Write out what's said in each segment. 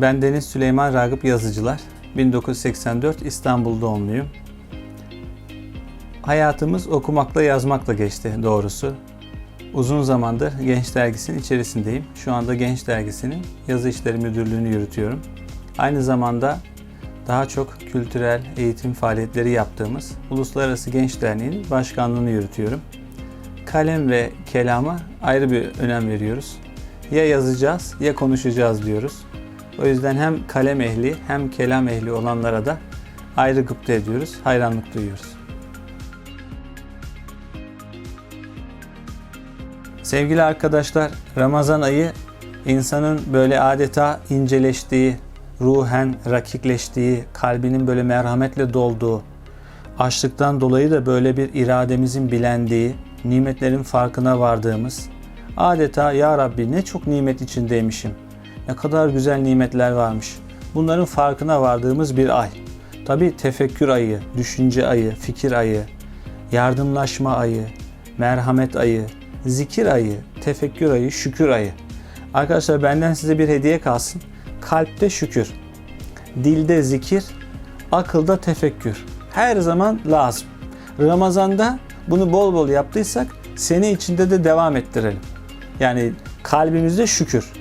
Ben Deniz Süleyman Ragıp Yazıcılar. 1984 İstanbul doğumluyum. Hayatımız okumakla yazmakla geçti doğrusu. Uzun zamandır Genç Dergisi'nin içerisindeyim. Şu anda Genç Dergisi'nin yazı işleri müdürlüğünü yürütüyorum. Aynı zamanda daha çok kültürel eğitim faaliyetleri yaptığımız Uluslararası Genç Derneği'nin başkanlığını yürütüyorum. Kalem ve kelama ayrı bir önem veriyoruz. Ya yazacağız ya konuşacağız diyoruz. O yüzden hem kalem ehli hem kelam ehli olanlara da ayrı gıpta ediyoruz, hayranlık duyuyoruz. Sevgili arkadaşlar, Ramazan ayı insanın böyle adeta inceleştiği, ruhen rakikleştiği, kalbinin böyle merhametle dolduğu, açlıktan dolayı da böyle bir irademizin bilendiği, nimetlerin farkına vardığımız, adeta ya Rabbi ne çok nimet içindeymişim, ne kadar güzel nimetler varmış. Bunların farkına vardığımız bir ay. Tabi tefekkür ayı, düşünce ayı, fikir ayı, yardımlaşma ayı, merhamet ayı, zikir ayı, tefekkür ayı, şükür ayı. Arkadaşlar benden size bir hediye kalsın. Kalpte şükür, dilde zikir, akılda tefekkür. Her zaman lazım. Ramazanda bunu bol bol yaptıysak sene içinde de devam ettirelim. Yani kalbimizde şükür,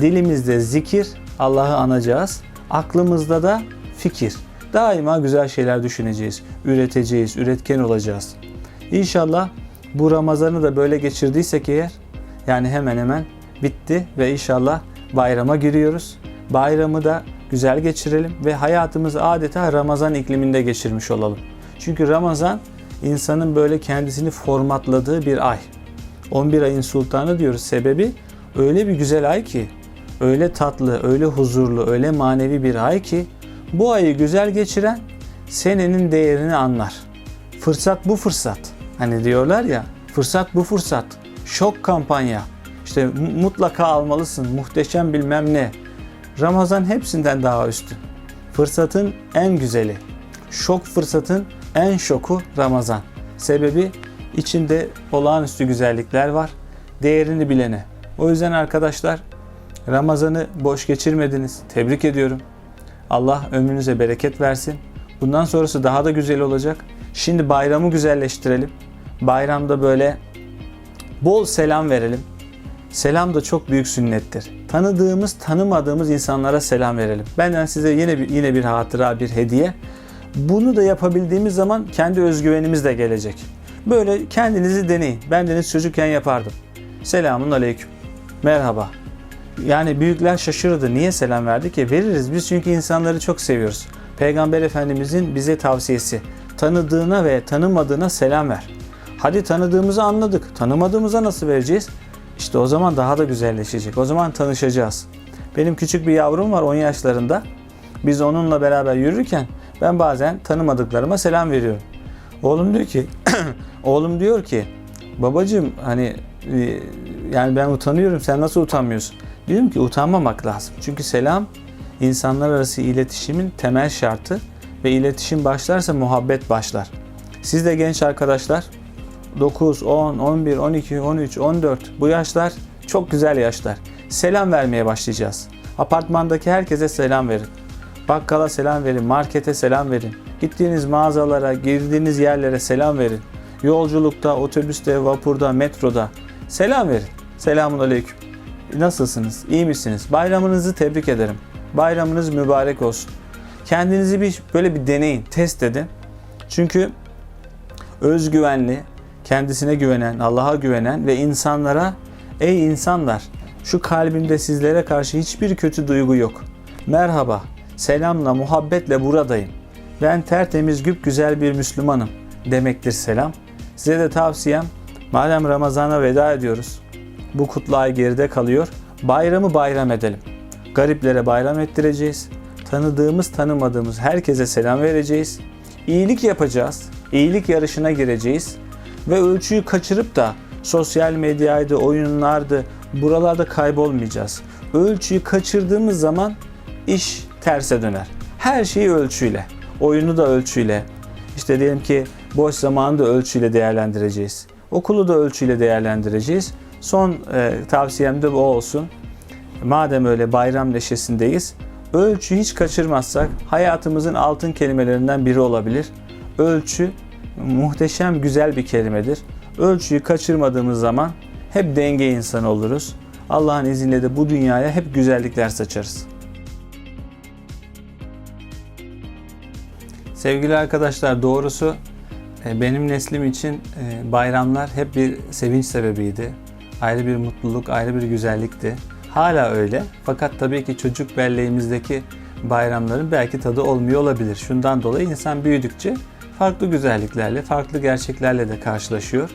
dilimizde zikir, Allah'ı anacağız. Aklımızda da fikir. Daima güzel şeyler düşüneceğiz, üreteceğiz, üretken olacağız. İnşallah bu Ramazan'ı da böyle geçirdiysek eğer, yani hemen hemen bitti ve inşallah bayrama giriyoruz. Bayramı da güzel geçirelim ve hayatımızı adeta Ramazan ikliminde geçirmiş olalım. Çünkü Ramazan insanın böyle kendisini formatladığı bir ay. 11 ayın sultanı diyoruz. Sebebi öyle bir güzel ay ki, öyle tatlı, öyle huzurlu, öyle manevi bir ay ki bu ayı güzel geçiren senenin değerini anlar. Fırsat bu fırsat. Hani diyorlar ya, fırsat bu fırsat. Şok kampanya. İşte mutlaka almalısın. Muhteşem bilmem ne. Ramazan hepsinden daha üstün. Fırsatın en güzeli. Şok fırsatın en şoku Ramazan. Sebebi içinde olağanüstü güzellikler var. Değerini bilene. O yüzden arkadaşlar Ramazan'ı boş geçirmediniz. Tebrik ediyorum. Allah ömrünüze bereket versin. Bundan sonrası daha da güzel olacak. Şimdi bayramı güzelleştirelim. Bayramda böyle bol selam verelim. Selam da çok büyük sünnettir. Tanıdığımız, tanımadığımız insanlara selam verelim. Benden size yine bir yine bir hatıra, bir hediye. Bunu da yapabildiğimiz zaman kendi özgüvenimiz de gelecek. Böyle kendinizi deneyin. Ben deniz çocukken yapardım. Selamun aleyküm. Merhaba. Yani büyükler şaşırdı. Niye selam verdi ki? Veririz biz çünkü insanları çok seviyoruz. Peygamber Efendimizin bize tavsiyesi. Tanıdığına ve tanımadığına selam ver. Hadi tanıdığımızı anladık. Tanımadığımıza nasıl vereceğiz? İşte o zaman daha da güzelleşecek. O zaman tanışacağız. Benim küçük bir yavrum var 10 yaşlarında. Biz onunla beraber yürürken ben bazen tanımadıklarıma selam veriyorum. Oğlum diyor ki oğlum diyor ki babacığım hani e, yani ben utanıyorum sen nasıl utanmıyorsun? Diyorum ki utanmamak lazım. Çünkü selam insanlar arası iletişimin temel şartı ve iletişim başlarsa muhabbet başlar. Siz de genç arkadaşlar 9, 10, 11, 12, 13, 14 bu yaşlar çok güzel yaşlar. Selam vermeye başlayacağız. Apartmandaki herkese selam verin. Bakkala selam verin, markete selam verin. Gittiğiniz mağazalara, girdiğiniz yerlere selam verin. Yolculukta, otobüste, vapurda, metroda selam verin. Selamun aleyküm. Nasılsınız? İyi misiniz? Bayramınızı tebrik ederim. Bayramınız mübarek olsun. Kendinizi bir böyle bir deneyin, test edin. Çünkü özgüvenli, kendisine güvenen, Allah'a güvenen ve insanlara ey insanlar şu kalbimde sizlere karşı hiçbir kötü duygu yok. Merhaba, selamla, muhabbetle buradayım. Ben tertemiz, güp güzel bir Müslümanım demektir selam. Size de tavsiyem madem Ramazan'a veda ediyoruz. Bu kutlu ay geride kalıyor. Bayramı bayram edelim. Gariplere bayram ettireceğiz. Tanıdığımız tanımadığımız herkese selam vereceğiz. İyilik yapacağız. İyilik yarışına gireceğiz ve ölçüyü kaçırıp da sosyal medyaydı, oyunlardı buralarda kaybolmayacağız. Ölçüyü kaçırdığımız zaman iş terse döner. Her şeyi ölçüyle. Oyunu da ölçüyle. İşte diyelim ki boş zamanı da ölçüyle değerlendireceğiz. Okulu da ölçüyle değerlendireceğiz. Son e, tavsiyem de bu olsun. Madem öyle bayram neşesindeyiz, Ölçü hiç kaçırmazsak hayatımızın altın kelimelerinden biri olabilir. Ölçü muhteşem güzel bir kelimedir. Ölçüyü kaçırmadığımız zaman hep denge insanı oluruz. Allah'ın izniyle de bu dünyaya hep güzellikler saçarız. Sevgili arkadaşlar doğrusu e, benim neslim için e, bayramlar hep bir sevinç sebebiydi. Ayrı bir mutluluk, ayrı bir güzellikti. Hala öyle. Fakat tabii ki çocuk belleğimizdeki bayramların belki tadı olmuyor olabilir. Şundan dolayı insan büyüdükçe farklı güzelliklerle, farklı gerçeklerle de karşılaşıyor.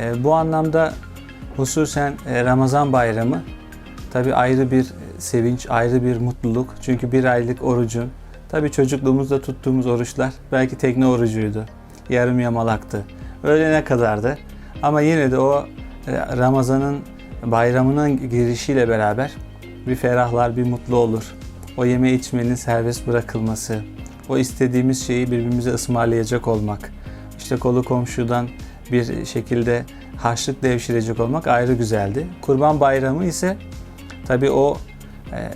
E, bu anlamda hususen Ramazan bayramı tabii ayrı bir sevinç, ayrı bir mutluluk. Çünkü bir aylık orucun, tabii çocukluğumuzda tuttuğumuz oruçlar belki tekne orucuydu, yarım yamalaktı. Öğlene kadardı. Ama yine de o Ramazan'ın bayramının girişiyle beraber bir ferahlar, bir mutlu olur. O yeme içmenin serbest bırakılması, o istediğimiz şeyi birbirimize ısmarlayacak olmak, işte kolu komşudan bir şekilde harçlık devşirecek olmak ayrı güzeldi. Kurban Bayramı ise tabii o e,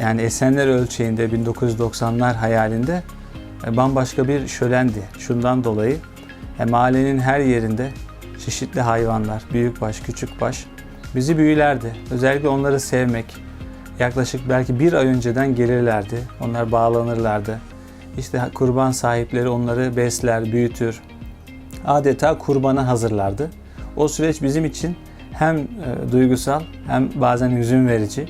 yani Esenler ölçeğinde 1990'lar hayalinde e, bambaşka bir şölendi. Şundan dolayı e, mahallenin her yerinde çeşitli hayvanlar, büyükbaş, küçükbaş bizi büyülerdi. Özellikle onları sevmek. Yaklaşık belki bir ay önceden gelirlerdi. Onlar bağlanırlardı. İşte kurban sahipleri onları besler, büyütür. Adeta kurbana hazırlardı. O süreç bizim için hem e, duygusal hem bazen hüzün verici.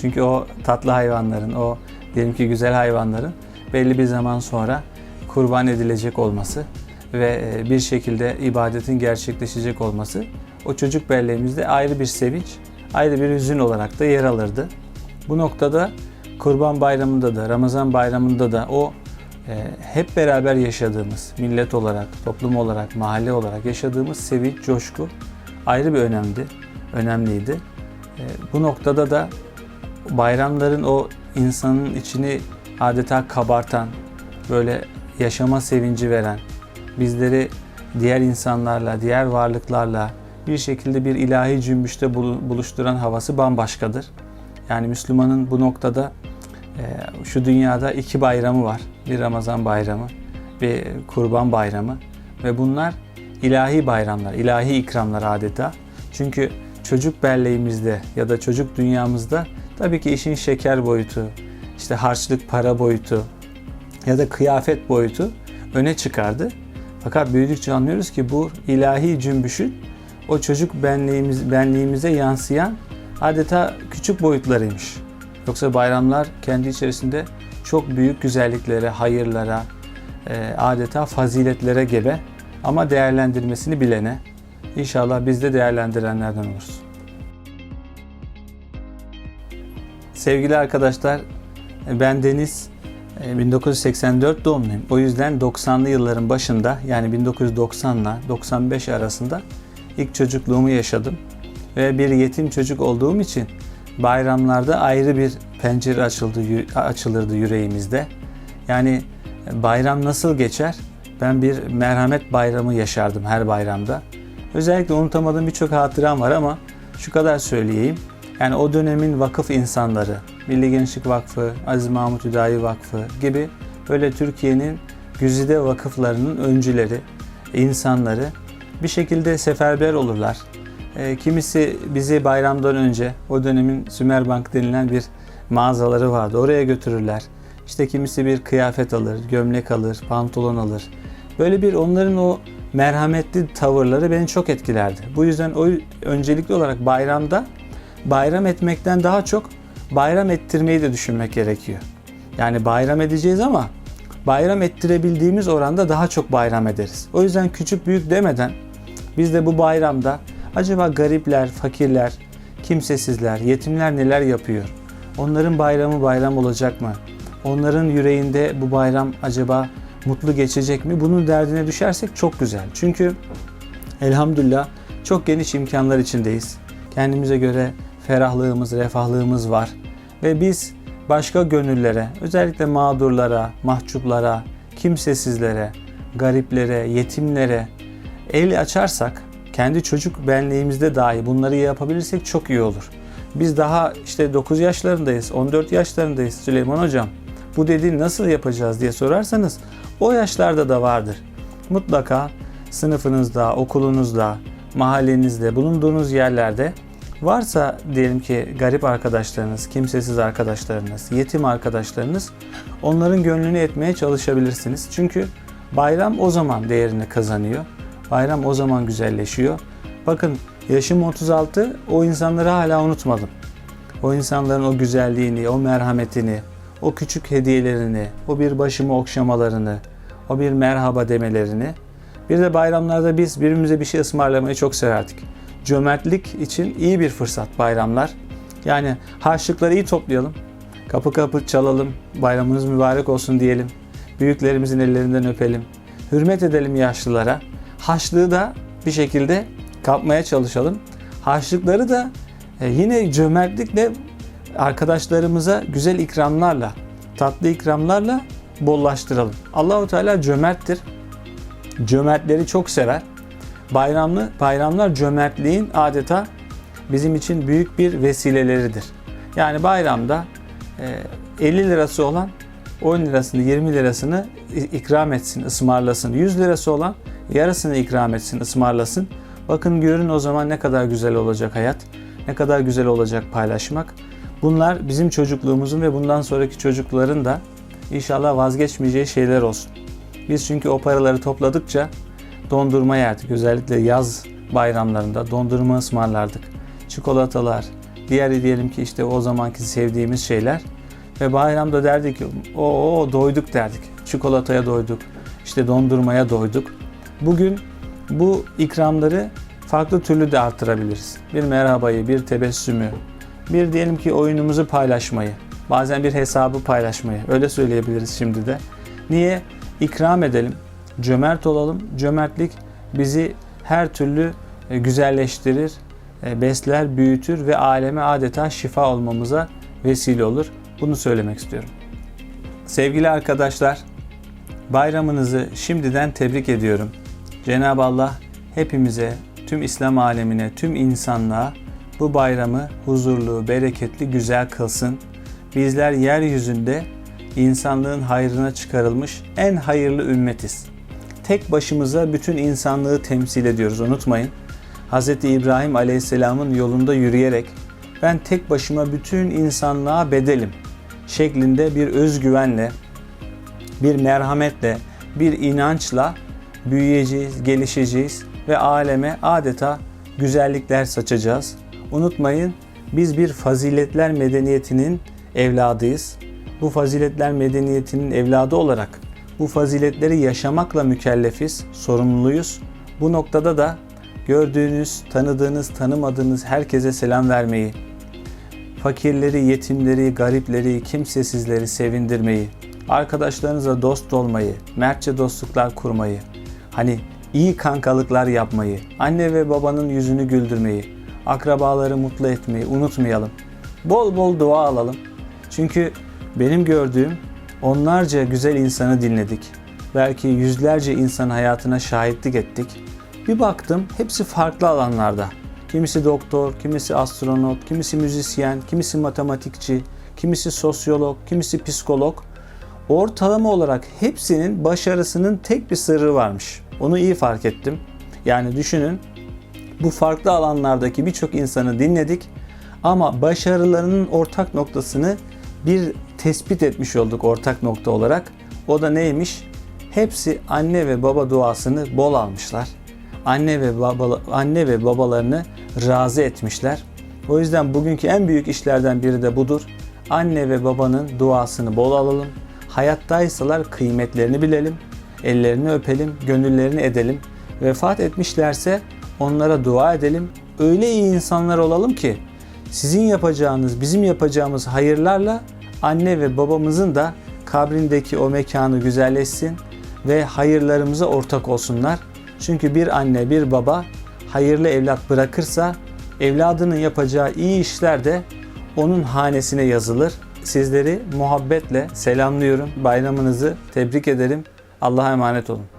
Çünkü o tatlı hayvanların, o diyelim ki güzel hayvanların belli bir zaman sonra kurban edilecek olması ve e, bir şekilde ibadetin gerçekleşecek olması o çocuk belleğimizde ayrı bir sevinç, ayrı bir hüzün olarak da yer alırdı. Bu noktada Kurban Bayramı'nda da, Ramazan Bayramı'nda da o e, hep beraber yaşadığımız, millet olarak, toplum olarak, mahalle olarak yaşadığımız sevinç, coşku ayrı bir önemli, önemliydi. E, bu noktada da bayramların o insanın içini adeta kabartan, böyle yaşama sevinci veren, bizleri diğer insanlarla, diğer varlıklarla bir şekilde bir ilahi cümbüşte buluşturan havası bambaşkadır. Yani Müslümanın bu noktada e, şu dünyada iki bayramı var. Bir Ramazan bayramı, bir Kurban bayramı ve bunlar ilahi bayramlar, ilahi ikramlar adeta. Çünkü çocuk belleğimizde ya da çocuk dünyamızda tabii ki işin şeker boyutu, işte harçlık para boyutu ya da kıyafet boyutu öne çıkardı. Fakat büyüdükçe anlıyoruz ki bu ilahi cümbüşün o çocuk benliğimiz, benliğimize yansıyan adeta küçük boyutlarıymış. Yoksa bayramlar kendi içerisinde çok büyük güzelliklere, hayırlara, e, adeta faziletlere gebe ama değerlendirmesini bilene. İnşallah biz de değerlendirenlerden oluruz. Sevgili arkadaşlar, ben Deniz, 1984 e, doğumluyum. O yüzden 90'lı yılların başında yani 1990 ile 95 arasında ilk çocukluğumu yaşadım. Ve bir yetim çocuk olduğum için bayramlarda ayrı bir pencere açıldı, açılırdı yüreğimizde. Yani bayram nasıl geçer? Ben bir merhamet bayramı yaşardım her bayramda. Özellikle unutamadığım birçok hatıram var ama şu kadar söyleyeyim. Yani o dönemin vakıf insanları, Milli Gençlik Vakfı, Aziz Mahmut Hüdayi Vakfı gibi böyle Türkiye'nin güzide vakıflarının öncüleri, insanları bir şekilde seferber olurlar. E, kimisi bizi bayramdan önce o dönemin Sümerbank denilen bir mağazaları vardı. Oraya götürürler. İşte kimisi bir kıyafet alır, gömlek alır, pantolon alır. Böyle bir onların o merhametli tavırları beni çok etkilerdi. Bu yüzden o öncelikli olarak bayramda bayram etmekten daha çok bayram ettirmeyi de düşünmek gerekiyor. Yani bayram edeceğiz ama bayram ettirebildiğimiz oranda daha çok bayram ederiz. O yüzden küçük büyük demeden biz de bu bayramda acaba garipler, fakirler, kimsesizler, yetimler neler yapıyor? Onların bayramı bayram olacak mı? Onların yüreğinde bu bayram acaba mutlu geçecek mi? Bunun derdine düşersek çok güzel. Çünkü elhamdülillah çok geniş imkanlar içindeyiz. Kendimize göre ferahlığımız, refahlığımız var. Ve biz başka gönüllere, özellikle mağdurlara, mahcuplara, kimsesizlere, gariplere, yetimlere, el açarsak kendi çocuk benliğimizde dahi bunları yapabilirsek çok iyi olur. Biz daha işte 9 yaşlarındayız, 14 yaşlarındayız Süleyman Hocam. Bu dediğini nasıl yapacağız diye sorarsanız o yaşlarda da vardır. Mutlaka sınıfınızda, okulunuzda, mahallenizde, bulunduğunuz yerlerde varsa diyelim ki garip arkadaşlarınız, kimsesiz arkadaşlarınız, yetim arkadaşlarınız onların gönlünü etmeye çalışabilirsiniz. Çünkü bayram o zaman değerini kazanıyor. Bayram o zaman güzelleşiyor. Bakın yaşım 36 o insanları hala unutmadım. O insanların o güzelliğini, o merhametini, o küçük hediyelerini, o bir başımı okşamalarını, o bir merhaba demelerini. Bir de bayramlarda biz birbirimize bir şey ısmarlamayı çok severdik. Cömertlik için iyi bir fırsat bayramlar. Yani harçlıkları iyi toplayalım. Kapı kapı çalalım. Bayramınız mübarek olsun diyelim. Büyüklerimizin ellerinden öpelim. Hürmet edelim yaşlılara. Haçlığı da bir şekilde kapmaya çalışalım. Harçlıkları da e, yine cömertlikle arkadaşlarımıza güzel ikramlarla, tatlı ikramlarla bollaştıralım. Allahu Teala cömerttir. Cömertleri çok sever. Bayramlı bayramlar cömertliğin adeta bizim için büyük bir vesileleridir. Yani bayramda e, 50 lirası olan 10 lirasını 20 lirasını ikram etsin, ısmarlasın. 100 lirası olan yarısını ikram etsin, ısmarlasın. Bakın görün o zaman ne kadar güzel olacak hayat. Ne kadar güzel olacak paylaşmak. Bunlar bizim çocukluğumuzun ve bundan sonraki çocukların da inşallah vazgeçmeyeceği şeyler olsun. Biz çünkü o paraları topladıkça dondurma yerdik. Özellikle yaz bayramlarında dondurma ısmarlardık. Çikolatalar, diğer diyelim ki işte o zamanki sevdiğimiz şeyler. Ve bayramda derdik o, o doyduk derdik. Çikolataya doyduk, işte dondurmaya doyduk. Bugün bu ikramları farklı türlü de arttırabiliriz. Bir merhabayı, bir tebessümü, bir diyelim ki oyunumuzu paylaşmayı, bazen bir hesabı paylaşmayı öyle söyleyebiliriz şimdi de. Niye? İkram edelim, cömert olalım. Cömertlik bizi her türlü e, güzelleştirir, e, besler, büyütür ve aleme adeta şifa olmamıza vesile olur. Bunu söylemek istiyorum. Sevgili arkadaşlar, bayramınızı şimdiden tebrik ediyorum. Cenab-ı Allah hepimize, tüm İslam alemine, tüm insanlığa bu bayramı huzurlu, bereketli, güzel kılsın. Bizler yeryüzünde insanlığın hayrına çıkarılmış en hayırlı ümmetiz. Tek başımıza bütün insanlığı temsil ediyoruz unutmayın. Hz. İbrahim Aleyhisselam'ın yolunda yürüyerek ben tek başıma bütün insanlığa bedelim şeklinde bir özgüvenle, bir merhametle, bir inançla büyüyeceğiz, gelişeceğiz ve aleme adeta güzellikler saçacağız. Unutmayın biz bir faziletler medeniyetinin evladıyız. Bu faziletler medeniyetinin evladı olarak bu faziletleri yaşamakla mükellefiz, sorumluyuz. Bu noktada da gördüğünüz, tanıdığınız, tanımadığınız herkese selam vermeyi, fakirleri, yetimleri, garipleri, kimsesizleri sevindirmeyi, arkadaşlarınıza dost olmayı, mertçe dostluklar kurmayı, hani iyi kankalıklar yapmayı, anne ve babanın yüzünü güldürmeyi, akrabaları mutlu etmeyi unutmayalım. Bol bol dua alalım. Çünkü benim gördüğüm onlarca güzel insanı dinledik. Belki yüzlerce insan hayatına şahitlik ettik. Bir baktım hepsi farklı alanlarda. Kimisi doktor, kimisi astronot, kimisi müzisyen, kimisi matematikçi, kimisi sosyolog, kimisi psikolog. Ortalama olarak hepsinin başarısının tek bir sırrı varmış. Onu iyi fark ettim. Yani düşünün bu farklı alanlardaki birçok insanı dinledik ama başarılarının ortak noktasını bir tespit etmiş olduk ortak nokta olarak. O da neymiş? Hepsi anne ve baba duasını bol almışlar. Anne ve baba anne ve babalarını razı etmişler. O yüzden bugünkü en büyük işlerden biri de budur. Anne ve babanın duasını bol alalım. Hayattaysalar kıymetlerini bilelim. Ellerini öpelim, gönüllerini edelim. Vefat etmişlerse onlara dua edelim. Öyle iyi insanlar olalım ki sizin yapacağınız, bizim yapacağımız hayırlarla anne ve babamızın da kabrindeki o mekanı güzelleşsin ve hayırlarımıza ortak olsunlar. Çünkü bir anne, bir baba hayırlı evlat bırakırsa evladının yapacağı iyi işler de onun hanesine yazılır. Sizleri muhabbetle selamlıyorum. Bayramınızı tebrik ederim. Allah'a emanet olun.